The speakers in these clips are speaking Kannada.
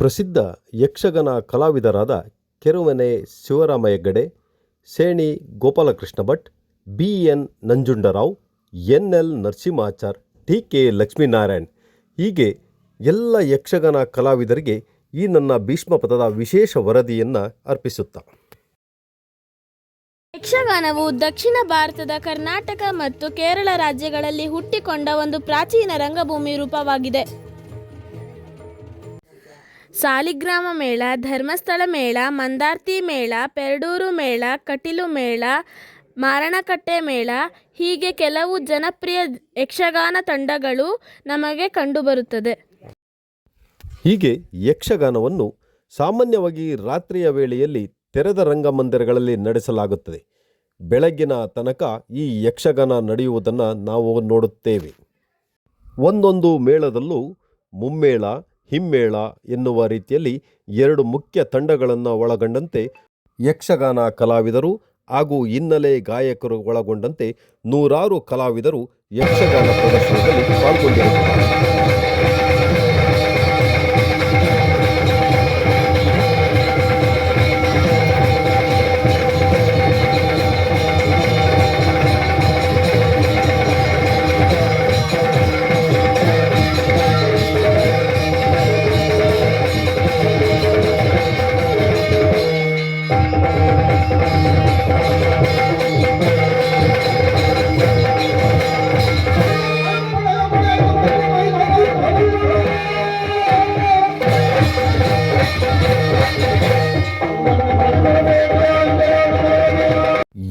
ಪ್ರಸಿದ್ಧ Yakshagana ಕಲಾವಿದರಾದ Kerumane Shivarama Hegde Seni Gopalakrishna Bhat B N Nanjundarao N L Narasimhachar T K Lakshminarayan ಹೀಗೆ ಎಲ್ಲ ಯಕ್ಷಗಾನ ಕಲಾವಿದರಿಗೆ ಈ ನನ್ನ ಭೀಷ್ಮಪದದ ವಿಶೇಷ ವರದಿಯನ್ನು ಅರ್ಪಿಸುತ್ತಾ. ಯಕ್ಷಗಾನವು ದಕ್ಷಿಣ ಭಾರತದ ಕರ್ನಾಟಕ ಮತ್ತು ಕೇರಳ ರಾಜ್ಯಗಳಲ್ಲಿ ಹುಟ್ಟಿಕೊಂಡ ಒಂದು ಪ್ರಾಚೀನ ರಂಗಭೂಮಿ ರೂಪವಾಗಿದೆ. ಸಾಲಿಗ್ರಾಮ ಮೇಳ, ಧರ್ಮಸ್ಥಳ ಮೇಳ, ಮಂದಾರ್ತಿ ಮೇಳ, ಪೆರಡೂರು ಮೇಳ, ಕಟೀಲು ಮೇಳ, ಮಾರಣಕಟ್ಟೆ ಮೇಳ, ಹೀಗೆ ಕೆಲವು ಜನಪ್ರಿಯ ಯಕ್ಷಗಾನ ತಂಡಗಳು ನಮಗೆ ಕಂಡುಬರುತ್ತದೆ. ಹೀಗೆ ಯಕ್ಷಗಾನವನ್ನು ಸಾಮಾನ್ಯವಾಗಿ ರಾತ್ರಿಯ ವೇಳೆಯಲ್ಲಿ ತೆರೆದ ರಂಗಮಂದಿರಗಳಲ್ಲಿ ನಡೆಸಲಾಗುತ್ತದೆ. ಬೆಳಗ್ಗಿನ ತನಕ ಈ ಯಕ್ಷಗಾನ ನಡೆಯುವುದನ್ನು ನಾವು ನೋಡುತ್ತೇವೆ. ಒಂದೊಂದು ಮೇಳದಲ್ಲೂ ಮುಮ್ಮೇಳ ಹಿಮ್ಮೇಳ ಎನ್ನುವ ರೀತಿಯಲ್ಲಿ ಎರಡು ಮುಖ್ಯ ತಂಡಗಳನ್ನು ಒಳಗೊಂಡಂತೆ ಯಕ್ಷಗಾನ ಕಲಾವಿದರು ಹಾಗೂ ಹಿನ್ನೆಲೆ ಗಾಯಕರು ಒಳಗೊಂಡಂತೆ ನೂರಾರು ಕಲಾವಿದರು ಯಕ್ಷಗಾನ ಪ್ರದರ್ಶನದಲ್ಲಿ ಪಾಲ್ಗೊಂಡಿರುತ್ತಾರೆ.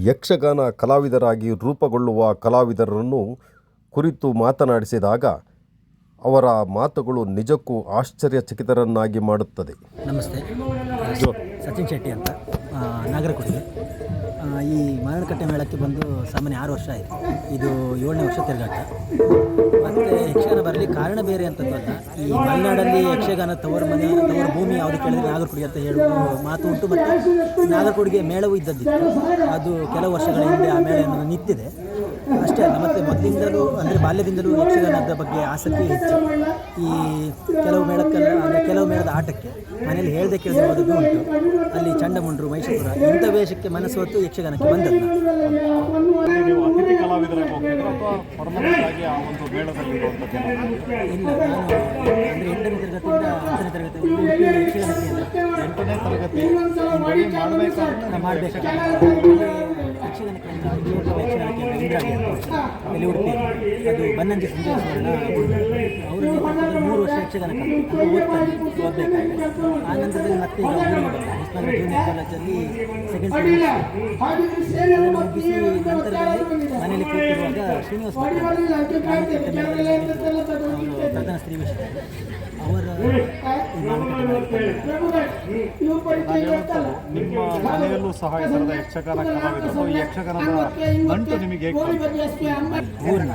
ಯಕ್ಷಗಾನ ಕಲಾವಿದರಾಗಿ ರೂಪುಗೊಳ್ಳುವ ಕಲಾವಿದರನ್ನು ಕುರಿತು ಮಾತನಾಡಿಸಿದಾಗ ಅವರ ಮಾತುಗಳು ನಿಜಕ್ಕೂ ಆಶ್ಚರ್ಯಚಕಿತರನ್ನಾಗಿ ಮಾಡುತ್ತದೆ. ನಮಸ್ತೆ. ಸಚಿನ್ ಶೆಟ್ಟಿ ಅಂತ ಆ, ಈ ಮಾರಣಕಟ್ಟೆ ಮೇಳಕ್ಕೆ ಬಂದು ಸಾಮಾನ್ಯ ಆರು ವರ್ಷ ಆಯಿತು. ಇದು ಏಳನೇ ವರ್ಷ ತಿರುಗಾಟ. ಮತ್ತು ಯಕ್ಷಗಾನ ಬರಲಿ ಕಾರಣ ಬೇರೆ ಅಂತಂದಲ್ಲ ಈ ಮಲೆನಾಡಲ್ಲಿ ಯಕ್ಷಗಾನ ತವರು ಮನೆ, ತವರು ಭೂಮಿ ಯಾವುದು ಕೇಳಿದ್ರೆ ನಾಗರಕೊಡುಗೆ ಅಂತ ಹೇಳುವ ಮಾತು ಉಂಟು, ಮತ್ತು ನಾಗರಕುಡಿಗೆ ಮೇಳವೂ ಇದ್ದದ್ದಿತ್ತು. ಅದು ಕೆಲವು ವರ್ಷಗಳ ಹಿಂದೆ ಆ ಮೇಳ ನಿಂತಿದೆ. ಅಷ್ಟೇ ಅಲ್ಲ ಮತ್ತು ಮೊದಲಿಂದಲೂ ಅಂದರೆ ಬಾಲ್ಯದಿಂದಲೂ ಯಕ್ಷಗಾನದ ಬಗ್ಗೆ ಆಸಕ್ತಿ ಹೆಚ್ಚು. ಈ ಕೆಲವು ಮೇಳಕ್ಕೆಲ್ಲ ಅಂದರೆ ಕೆಲವು ಮೇಳದ ಆಟಕ್ಕೆ ಮನೇಲಿ ಹೇಳ್ದೆ ಕೇಳದೆ ಹೋದದ್ದು ಉಂಟು. ಅಲ್ಲಿ ಚಂಡಮುಂಡ್ರು ಮೈಸೂರು ಇಂಥ ವೇಷಕ್ಕೆ ಮನಸ್ಸು ಹೊತ್ತು ಯಕ್ಷಗಾನಕ್ಕೆ ಬಂದದ್ದು. ಇಲ್ಲ ನಾನು ಅಂದರೆ ಎಂಟನೇ ತರಗತಿಯಿಂದ ಹತ್ತನೇ ತರಗತಿ. ಯಕ್ಷಗಾನ ಕೇಂದ್ರ ಎಂಟನೇ ತರಗತಿ ಮಾಡಬೇಕು ಮಾಡಬೇಕು. ಯಕ್ಷಗಾನ ಕೇಂದ್ರ ಅಲ್ಲಿ ಉಡುಪಿ. ಅದು ಬನ್ನಂಜಿ ಸಂಜೀವ ಸುವರ್ಣ ಅವರು ಮೂರು ವರ್ಷ ಯಕ್ಷಗಾನ ಕಲಿತು. ಓದ್ತಾರೆ ಓದಬೇಕಾಗಿದೆ ಆ ನಂತರದಲ್ಲಿ ಮತ್ತೆ ಈಗ ಊರಿಗೆ ಬಂದೆ ಹೊಸನಗರ ಜೂನಿಯರ್ ಕಾಲೇಜಲ್ಲಿ ಸೆಕೆಂಡ್ ನಂತರದಲ್ಲಿ ಮನೆಯಲ್ಲಿ ಕೂತಿರುವಾಗ ಶ್ರೀನಿವಾಸ. ಅವರ ನಿಮ್ಮ ಮನೆಯಲ್ಲೂ ಸಹ ಈ ಥರದ ಯಕ್ಷಗಾನ ಕಲಾವಿದರು ಈ ಯಕ್ಷಗಾನದ ನಂಟು ನಿಮಗೆ? ಊರಿನ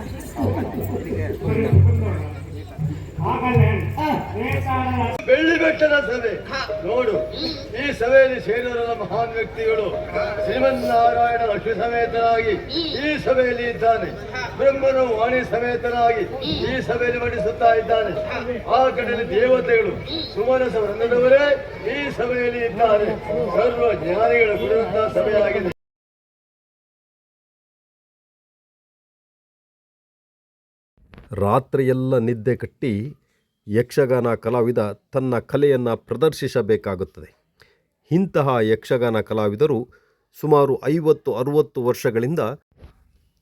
ಬೆಳ್ಳಿ ಬೆಟ್ಟದ ಸಭೆ. ನೋಡು ಈ ಸಭೆಯಲ್ಲಿ ಸೇರಿದ ಮಹಾನ್ ವ್ಯಕ್ತಿಗಳು ಶ್ರೀಮನ್ನಾರಾಯಣ ಲಕ್ಷ್ಮಿ ಸಮೇತನಾಗಿ ಈ ಸಭೆಯಲ್ಲಿ ಇದ್ದಾನೆ. ಬ್ರಹ್ಮನು ವಾಣಿ ಸಮೇತನಾಗಿ ಈ ಸಭೆಯಲ್ಲಿ ಮಂಡಿಸುತ್ತಾ ಇದ್ದಾನೆ. ಆ ಕಡೆಯಲ್ಲಿ ದೇವತೆಗಳು ಸುಮನಸ ವೃಂದದವರೇ ಈ ಸಭೆಯಲ್ಲಿ ಇದ್ದಾರೆ. ಸರ್ವ ಜ್ಞಾನಿಗಳ ಕುರಿತ ಸಭೆಯಾಗಿದೆ. ರಾತ್ರಿಯೆಲ್ಲ ನಿದ್ದೆ ಕಟ್ಟಿ ಯಕ್ಷಗಾನ ಕಲಾವಿದ ತನ್ನ ಕಲೆಯನ್ನು ಪ್ರದರ್ಶಿಸಬೇಕಾಗುತ್ತದೆ. ಇಂತಹ ಯಕ್ಷಗಾನ ಕಲಾವಿದರು ಸುಮಾರು ಐವತ್ತು ಅರುವತ್ತು ವರ್ಷಗಳಿಂದ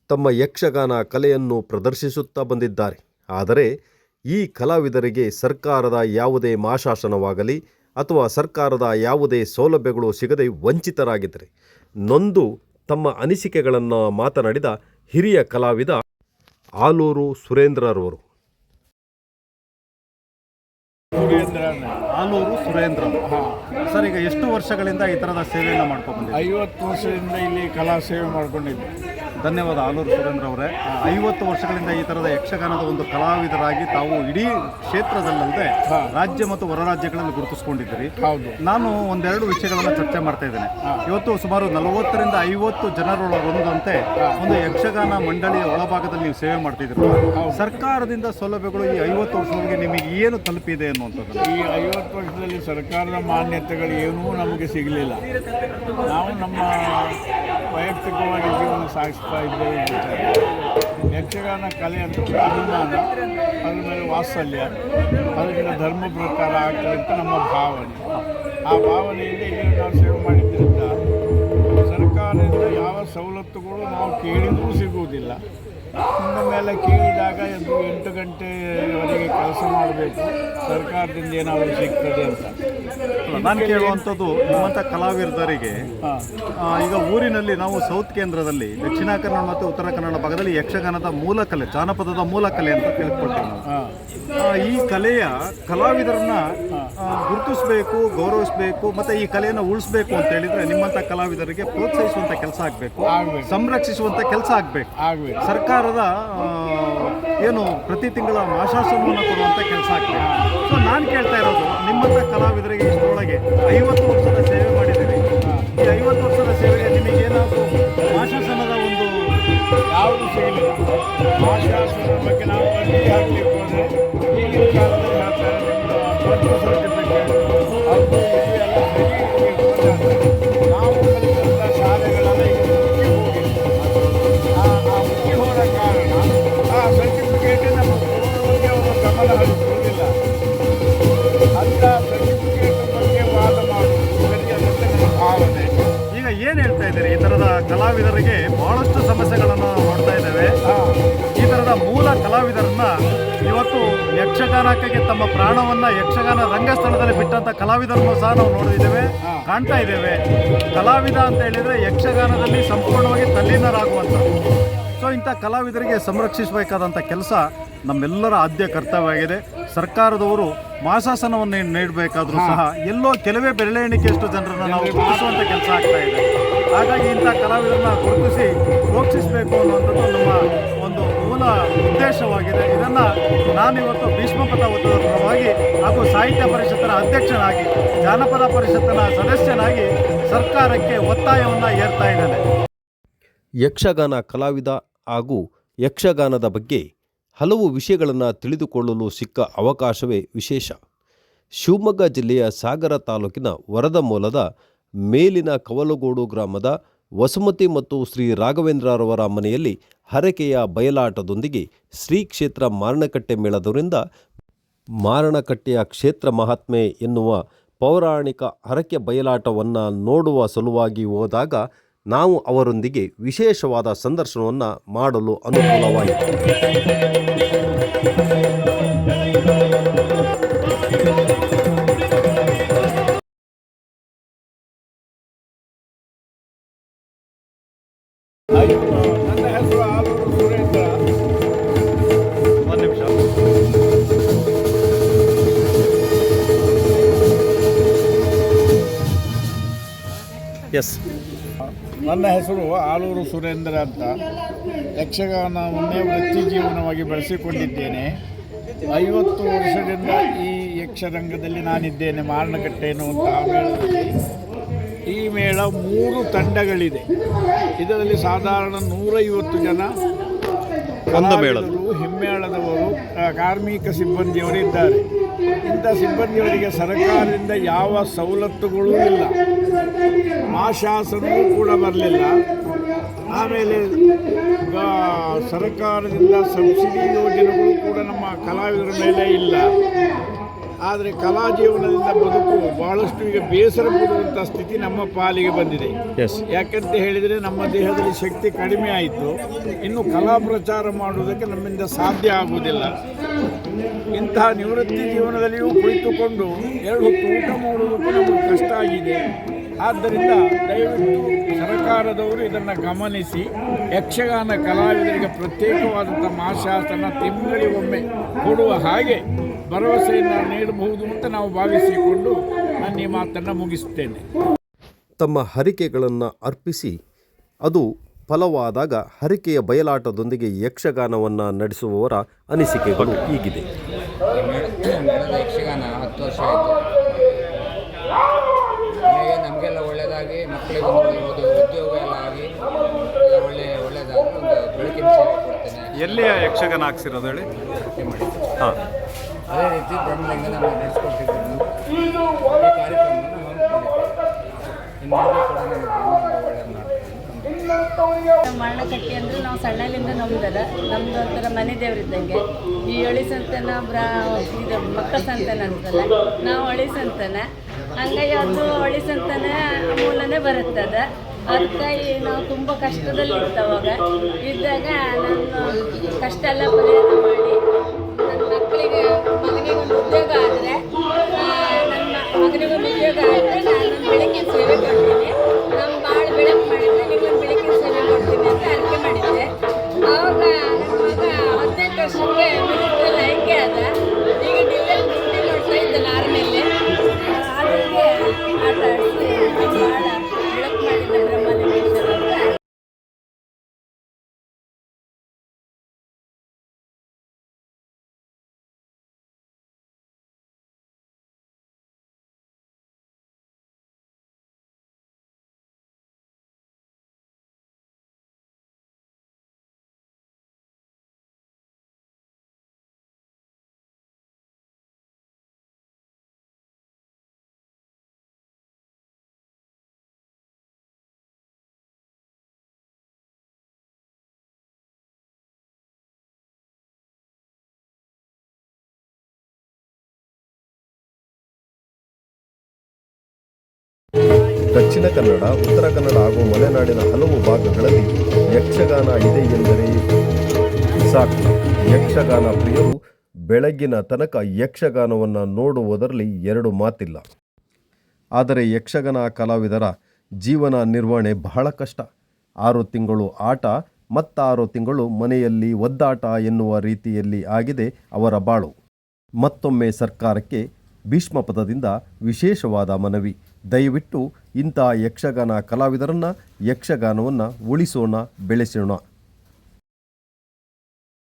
ತಮ್ಮ ಯಕ್ಷಗಾನ ಕಲೆಯನ್ನು ಪ್ರದರ್ಶಿಸುತ್ತಾ ಬಂದಿದ್ದಾರೆ. ಆದರೆ ಈ ಕಲಾವಿದರಿಗೆ ಸರ್ಕಾರದ ಯಾವುದೇ ಮಾಶಾಸನವಾಗಲಿ ಅಥವಾ ಸರ್ಕಾರದ ಯಾವುದೇ ಸೌಲಭ್ಯಗಳು ಸಿಗದೆ ವಂಚಿತರಾಗಿದ್ದರೆ, ನೊಂದು ತಮ್ಮ ಅನಿಸಿಕೆಗಳನ್ನು ಮಾತನಾಡಿದ ಹಿರಿಯ ಕಲಾವಿದ ಆಲೂರು ಸುರೇಂದ್ರರವರು. ಸುರೇಂದ್ರ ಆಲೂರು ಸುರೇಂದ್ರ ಸರ್ ಈಗ ಎಷ್ಟು ವರ್ಷಗಳಿಂದ ಈ ಥರದ ಸೇವೆಯನ್ನು ಮಾಡ್ಕೊಂಡು ಬಂದಿದ್ದೀರಿ? ಐವತ್ತು ವರ್ಷದಿಂದ ಇಲ್ಲಿ ಕಲಾ ಸೇವೆ ಮಾಡ್ಕೊಂಡಿದ್ದೆ. ಧನ್ಯವಾದ ಆಲೂರು ಸುರೇಂದ್ರ ಅವರೇ. ಐವತ್ತು ವರ್ಷಗಳಿಂದ ಈ ಥರದ ಯಕ್ಷಗಾನದ ಒಂದು ಕಲಾವಿದರಾಗಿ ತಾವು ಇಡೀ ಕ್ಷೇತ್ರದಲ್ಲದೆ ರಾಜ್ಯ ಮತ್ತು ಹೊರ ರಾಜ್ಯಗಳಲ್ಲಿ ಗುರುತಿಸ್ಕೊಂಡಿದ್ದೀರಿ. ಹೌದು. ನಾನು ಒಂದೆರಡು ವಿಷಯಗಳನ್ನು ಚರ್ಚೆ ಮಾಡ್ತಾ ಇದ್ದೇನೆ. ಇವತ್ತು ಸುಮಾರು ನಲವತ್ತರಿಂದ ಐವತ್ತು ಜನರೊಳಗೊಂಡಂತೆ ಒಂದು ಯಕ್ಷಗಾನ ಮಂಡಳಿಯ ಒಳಭಾಗದಲ್ಲಿ ನೀವು ಸೇವೆ ಮಾಡ್ತಿದ್ದೀರಿ. ಸರ್ಕಾರದಿಂದ ಸೌಲಭ್ಯಗಳು ಈ ಐವತ್ತು ವರ್ಷದೊಳಗೆ ನಿಮಗೆ ಏನು ತಲುಪಿದೆ ಅನ್ನುವಂಥದ್ದು ಈ ಐವತ್ತು ವರ್ಷದಲ್ಲಿ ಸರ್ಕಾರದ ಮಾನ್ಯತೆಗಳು ಏನೂ ನಮಗೆ ಸಿಗಲಿಲ್ಲ. ನಾವು ನಮ್ಮ ವೈಯಕ್ತಿಕವಾಗಿ ಜೀವನ ಸಾಗಿಸ್ತಾ ಇದ್ದೇವೆ ಯಕ್ಷಗಾನ ಕಲೆ ಅಂತ ಅಭಿಮಾನ, ಅದ್ರ ಮೇಲೆ ವಾತ್ಸಲ್ಯ, ಅದರಿಂದ ಧರ್ಮ ಪ್ರಕಾರ ಆಗ್ತದೆ ಅಂತ ನಮ್ಮ ಭಾವನೆ. ಆ ಭಾವನೆಯಿಂದ ಇಲ್ಲಿ ನಾವು ಸೇವೆ ಮಾಡಿದ್ದರಿಂದ ಸರ್ಕಾರದಿಂದ ಯಾವ ಸವಲತ್ತುಗಳು ನಾವು ಕೇಳಿದರೂ ಸಿಗುವುದಿಲ್ಲ. ಇನ್ನು ಮೇಲೆ ಕೇಳಿದಾಗ ಎಂದು ಎಂಟು ಗಂಟೆವರೆಗೆ ಕೆಲಸ ಮಾಡಬೇಕು. ಸರ್ಕಾರದಿಂದ ಏನಾದರೂ ಸಿಗ್ತದೆ ಅಂತ. ನಾನು ಕೇಳುವಂಥದ್ದು ನಿಮ್ಮಂಥ ಕಲಾವಿದರಿಗೆ ಈಗ ಊರಿನಲ್ಲಿ ನಾವು ಸೌತ್ ಕೇಂದ್ರದಲ್ಲಿ ದಕ್ಷಿಣ ಕನ್ನಡ ಮತ್ತು ಉತ್ತರ ಕನ್ನಡ ಭಾಗದಲ್ಲಿ ಯಕ್ಷಗಾನದ ಮೂಲ ಕಲೆ ಜಾನಪದದ ಮೂಲ ಕಲೆ ಅಂತ ತಿಳ್ಕೊಳ್ತೀವಿ ನಾವು. ಈ ಕಲೆಯ ಕಲಾವಿದರನ್ನ ಗುರುತಿಸಬೇಕು ಗೌರವಿಸಬೇಕು ಮತ್ತೆ ಈ ಕಲೆಯನ್ನು ಉಳಿಸಬೇಕು ಅಂತ ಹೇಳಿದ್ರೆ ನಿಮ್ಮಂಥ ಕಲಾವಿದರಿಗೆ ಪ್ರೋತ್ಸಾಹಿಸುವಂತ ಕೆಲಸ ಆಗಬೇಕು. ಸಂರಕ್ಷಿಸುವಂತ ಕೆಲಸ ಆಗಬೇಕು. ಸರ್ಕಾರದ ಏನು ಪ್ರತಿ ತಿಂಗಳ ಮಾಶಾಸನವನ್ನು ಕೊಡುವಂತ ಕೆಲಸ ಆಗ್ಬೇಕು. ಸೊ ನಾನು ಕೇಳ್ತಾ ಇರೋದು ನಿಮ್ಮಂಥ ಕಲಾವಿದರಿಗೆ ಐವತ್ತು ವರ್ಷದ ಸೇವೆ ಮಾಡಿದ್ದೀರಿ. ಈ ಐವತ್ತು ವರ್ಷದ ಸೇವೆಗೆ ನಿಮಗೆ ಏನಾದರೂ ಮಾಶಾಸನದ ಒಂದು ಯಾವುದು ಸೇವೆ ಆಶಾಸನದ ಬಗ್ಗೆ ನಾವು ಅರ್ಜಿ ಹಾಕಲಿಕ್ಕೆ ಹೋದರೆ ಈಗಿನ ಕಾಲದಲ್ಲಿ ಸರ್ಟಿಫಿಕೇಟ್ ಅದು ಎಲ್ಲ. ನಾವು ಕಲಿತಂಥ ಮುಚ್ಚಿ ಆ ಮುಖ್ಯ ಹೋದ ಕಾರಣ ಆ ಬಗ್ಗೆ ಒಂದು ಗಮನ ಕಲಾವಿದರಿಗೆ ಬಹಳಷ್ಟು ಸಮಸ್ಯೆಗಳನ್ನು ನಾವು ನೋಡ್ತಾ ಇದ್ದೇವೆ. ಈ ಥರದ ಮೂಲ ಕಲಾವಿದರನ್ನ ಇವತ್ತು ಯಕ್ಷಗಾನಕ್ಕೆ ತಮ್ಮ ಪ್ರಾಣವನ್ನ ಯಕ್ಷಗಾನ ರಂಗಸ್ಥಳದಲ್ಲಿ ಬಿಟ್ಟಂತ ಕಲಾವಿದರನ್ನು ಸಹ ನಾವು ನೋಡಿದ್ದೇವೆ ಕಾಣ್ತಾ ಇದ್ದೇವೆ. ಕಲಾವಿದ ಅಂತ ಹೇಳಿದ್ರೆ ಯಕ್ಷಗಾನದಲ್ಲಿ ಸಂಪೂರ್ಣವಾಗಿ ತಲ್ಲೀನರಾಗುವಂಥದ್ದು ಸೊ ಇಂಥ ಕಲಾವಿದರಿಗೆ ಸಂರಕ್ಷಿಸಬೇಕಾದಂಥ ಕೆಲಸ ನಮ್ಮೆಲ್ಲರ ಆದ್ಯ ಕರ್ತವ್ಯವಾಗಿದೆ. ಸರ್ಕಾರದವರು ಮಾಸಾಸನವನ್ನು ನೀಡಬೇಕಾದ್ರೂ ಸಹ ಎಲ್ಲೋ ಕೆಲವೇ ಬೆರಳೆಣಿಕೆಯಷ್ಟು ಜನರನ್ನು ನಾವು ಗುರುತಿಸುವಂಥ ಕೆಲಸ ಆಗ್ತಾ ಇದೆ. ಹಾಗಾಗಿ ಇಂಥ ಕಲಾವಿದರನ್ನ ಗುರುತಿಸಿ ಪ್ರೋಕ್ಷಿಸಬೇಕು ಅನ್ನುವಂಥದ್ದು ನಮ್ಮ ಒಂದು ಮೂಲ ಉದ್ದೇಶವಾಗಿದೆ. ಇದನ್ನು ನಾನಿವತ್ತು ಭೀಷ್ಮಪಥ ಪರವಾಗಿ ಹಾಗೂ ಸಾಹಿತ್ಯ ಪರಿಷತ್ತಿನ ಅಧ್ಯಕ್ಷನಾಗಿ, ಜಾನಪದ ಪರಿಷತ್ತಿನ ಸದಸ್ಯನಾಗಿ ಸರ್ಕಾರಕ್ಕೆ ಒತ್ತಾಯವನ್ನು ಏರ್ತಾ ಇದ್ದೇನೆ. ಯಕ್ಷಗಾನ ಕಲಾವಿದ ಹಾಗೂ ಯಕ್ಷಗಾನದ ಬಗ್ಗೆ ಹಲವು ವಿಷಯಗಳನ್ನು ತಿಳಿದುಕೊಳ್ಳಲು ಸಿಕ್ಕ ಅವಕಾಶವೇ ವಿಶೇಷ. ಶಿವಮೊಗ್ಗ ಜಿಲ್ಲೆಯ ಸಾಗರ ತಾಲೂಕಿನ ವರದ ಮೂಲದ ಮೇಲಿನ ಕವಲಗೋಡು ಗ್ರಾಮದ ವಸುಮತಿ ಮತ್ತು ಶ್ರೀ ರಾಘವೇಂದ್ರರವರ ಮನೆಯಲ್ಲಿ ಹರಕೆಯ ಬಯಲಾಟದೊಂದಿಗೆ ಶ್ರೀ ಕ್ಷೇತ್ರ ಮಾರಣಕಟ್ಟೆ ಮೇಳದವರಿಂದ ಮಾರಣಕಟ್ಟೆಯ ಕ್ಷೇತ್ರ ಮಹಾತ್ಮೆ ಎನ್ನುವ ಪೌರಾಣಿಕ ಹರಕೆ ಬಯಲಾಟವನ್ನು ನೋಡುವ ಸಲುವಾಗಿ ಹೋದಾಗ ನಾವು ಅವರೊಂದಿಗೆ ವಿಶೇಷವಾದ ಸಂದರ್ಶನವನ್ನು ಮಾಡಲು ಅನುಕೂಲವಾಯಿತು. ನನ್ನ ಹೆಸರು ಆಲೂರು ಸುರೇಂದ್ರ ಅಂತ. ಯಕ್ಷಗಾನವನ್ನೇ ವೃತ್ತಿ ಜೀವನವಾಗಿ ಬೆಳೆಸಿಕೊಂಡಿದ್ದೇನೆ. ಐವತ್ತು ವರ್ಷದಿಂದ ಈ ಯಕ್ಷರಂಗದಲ್ಲಿ ನಾನಿದ್ದೇನೆ ಮಾರಣಕಟ್ಟೆನು ಅಂತ ಮೇಳದಲ್ಲಿ. ಈ ಮೇಳ ಮೂರು ತಂಡಗಳಿದೆ. ಇದರಲ್ಲಿ ಸಾಧಾರಣ ನೂರೈವತ್ತು ಜನ. ಕಲಾವಿದರು, ಹಿಮ್ಮೇಳದವರು ಕಾರ್ಮಿಕ ಸಿಬ್ಬಂದಿಯವರು ಇದ್ದಾರೆ. ಇಂಥ ಸಿಬ್ಬಂದಿಯವರಿಗೆ ಸರ್ಕಾರದಿಂದ ಯಾವ ಸವಲತ್ತುಗಳೂ ಇಲ್ಲ. ಮಾಶಾಸನವೂ ಕೂಡ ಬರಲಿಲ್ಲ. ಆಮೇಲೆ ಸರ್ಕಾರದಿಂದ ಸಬ್ಸಿಡಿ ಯೋಜನೆಗಳು ಕೂಡ ನಮ್ಮ ಕಲಾವಿದರ ಮೇಲೆ ಇಲ್ಲ. ಆದರೆ ಕಲಾ ಜೀವನದಿಂದ ಬದುಕು ಬಹಳಷ್ಟು ಈಗ ಬೇಸರ ಪಡುವಂಥ ಸ್ಥಿತಿ ನಮ್ಮ ಪಾಲಿಗೆ ಬಂದಿದೆ. ಎಸ್ ಯಾಕಂತ ಹೇಳಿದರೆ ನಮ್ಮ ದೇಹದಲ್ಲಿ ಶಕ್ತಿ ಕಡಿಮೆ ಆಯಿತು. ಇನ್ನು ಕಲಾ ಪ್ರಚಾರ ಮಾಡುವುದಕ್ಕೆ ನಮ್ಮಿಂದ ಸಾಧ್ಯ ಆಗುವುದಿಲ್ಲ. ಇಂತಹ ನಿವೃತ್ತಿ ಜೀವನದಲ್ಲಿಯೂ ಕುಳಿತುಕೊಂಡು ಎರಡು ಹೊತ್ತು ಊಟ ಮಾಡುವುದಕ್ಕೂ ನಮಗೆ ಕಷ್ಟ ಆಗಿದೆ. ಆದ್ದರಿಂದ ದಯವಿಟ್ಟು ಸರ್ಕಾರದವರು ಇದನ್ನು ಗಮನಿಸಿ ಯಕ್ಷಗಾನ ಕಲಾವಿದರಿಗೆ ಪ್ರತ್ಯೇಕವಾದಂಥ ಮಾಶಾಸನ ತಿಂಗಳಿಗೊಮ್ಮೆ ಕೊಡುವ ಹಾಗೆ ಭರವಸೆಯನ್ನು ನೀಡಬಹುದು ಅಂತ ನಾವು ಭಾವಿಸಿಕೊಂಡು ನಾನು ಈ ಮಾತನ್ನು ಮುಗಿಸುತ್ತೇನೆ. ತಮ್ಮ ಹರಿಕೆಗಳನ್ನು ಅರ್ಪಿಸಿ ಅದು ಫಲವಾದಾಗ ಹರಿಕೆಯ ಬಯಲಾಟದೊಂದಿಗೆ ಯಕ್ಷಗಾನವನ್ನು ನಡೆಸುವವರ ಅನಿಸಿಕೆಗಳು ಹೀಗಿದೆ. ಯಕ್ಷಗಾನ ಹತ್ತು ವರ್ಷ ಆಯಿತು. ಹಾಗೆ ನಮಗೆಲ್ಲ ಒಳ್ಳೆಯದಾಗಿ ಮಕ್ಕಳಿಗೂ ಒಂದು ಉದ್ಯೋಗ ಎಲ್ಲ ಆಗಿ ಒಳ್ಳೆ ಒಳ್ಳೆಯದಾಗಿ ಒಂದು ಬೆಳಕಿನ ಸೇವೆ ಕೊಡ್ತೇನೆ. ಎಲ್ಲಿಯ ಯಕ್ಷಗಾನ ಹಾಕ್ಸಿರೋದು ಹೇಳಿ? ಹಾಂ. ಅದೇ ರೀತಿ ಬ್ರಹ್ಮಲಿಂಗ ನಾವು ನಡೆಸ್ಕೊಟ್ಟಿದ್ದೀವಿ ಈ ಅಂದ್ರೆ ನಾವು ಸಣ್ಣಲಿಂದ ನಮ್ದದ ನಮ್ದು ಒಂಥರ ಮನೆ ದೇವ್ರಿದ್ದಂಗೆ ಈ ಅಳಿ ಸಂತಾನ ಬ್ರಾ, ಇದು ಮಕ್ಕ ಸಂತಾನ ಅಂತಲ್ಲ, ನಾವು ಅಳಿ ಸಂತಾನ. ಹಂಗಾಗಿ ಅದು ಅಳಿ ಸಂತಾನ ಮೂಲನೇ ಬರುತ್ತದ ಅದಕ್ಕಾಗಿ ನಾವು ತುಂಬ ಕಷ್ಟದಲ್ಲಿ ಇರ್ತವಾಗ ಇದ್ದಾಗ ನಾನು ಕಷ್ಟ ಎಲ್ಲ ಪರಿಹಾರ ಮಾಡಿ ಉದ್ಯೋಗ ಆದರೆ ನನ್ನ ಮಗನಿಗೊಂದು ಉದ್ಯೋಗ ಆದರೆ ದಕ್ಷಿಣ ಕನ್ನಡ, ಉತ್ತರ ಕನ್ನಡ ಹಾಗೂ ಮಲೆನಾಡಿನ ಹಲವು ಭಾಗಗಳಲ್ಲಿ ಯಕ್ಷಗಾನ ಇದೆ ಎಂದರೆ ಸಾಕು. ಯಕ್ಷಗಾನ ಪ್ರಿಯರು, ಬೆಳಗಿನ ತನಕ ಯಕ್ಷಗಾನವನ್ನು ನೋಡುವುದರಲ್ಲಿ ಎರಡು ಮಾತಿಲ್ಲ. ಆದರೆ ಯಕ್ಷಗಾನ ಕಲಾವಿದರ ಜೀವನ ನಿರ್ವಹಣೆ ಬಹಳ ಕಷ್ಟ. ಆರು ತಿಂಗಳು ಆಟ, ಮತ್ತಾರು ತಿಂಗಳು ಮನೆಯಲ್ಲಿ ಒದ್ದಾಟ ಎನ್ನುವ ರೀತಿಯಲ್ಲಿ ಆಗಿದೆ ಅವರ ಬಾಳು. ಮತ್ತೊಮ್ಮೆ ಸರ್ಕಾರಕ್ಕೆ ಭೀಷ್ಮ ಪದದಿಂದ ವಿಶೇಷವಾದ ಮನವಿ. ದಯವಿಟ್ಟು ಇಂಥ ಯಕ್ಷಗಾನ ಕಲಾವಿದರನ್ನು ಯಕ್ಷಗಾನವನ್ನು ಉಳಿಸೋಣ ಬೆಳೆಸೋಣ.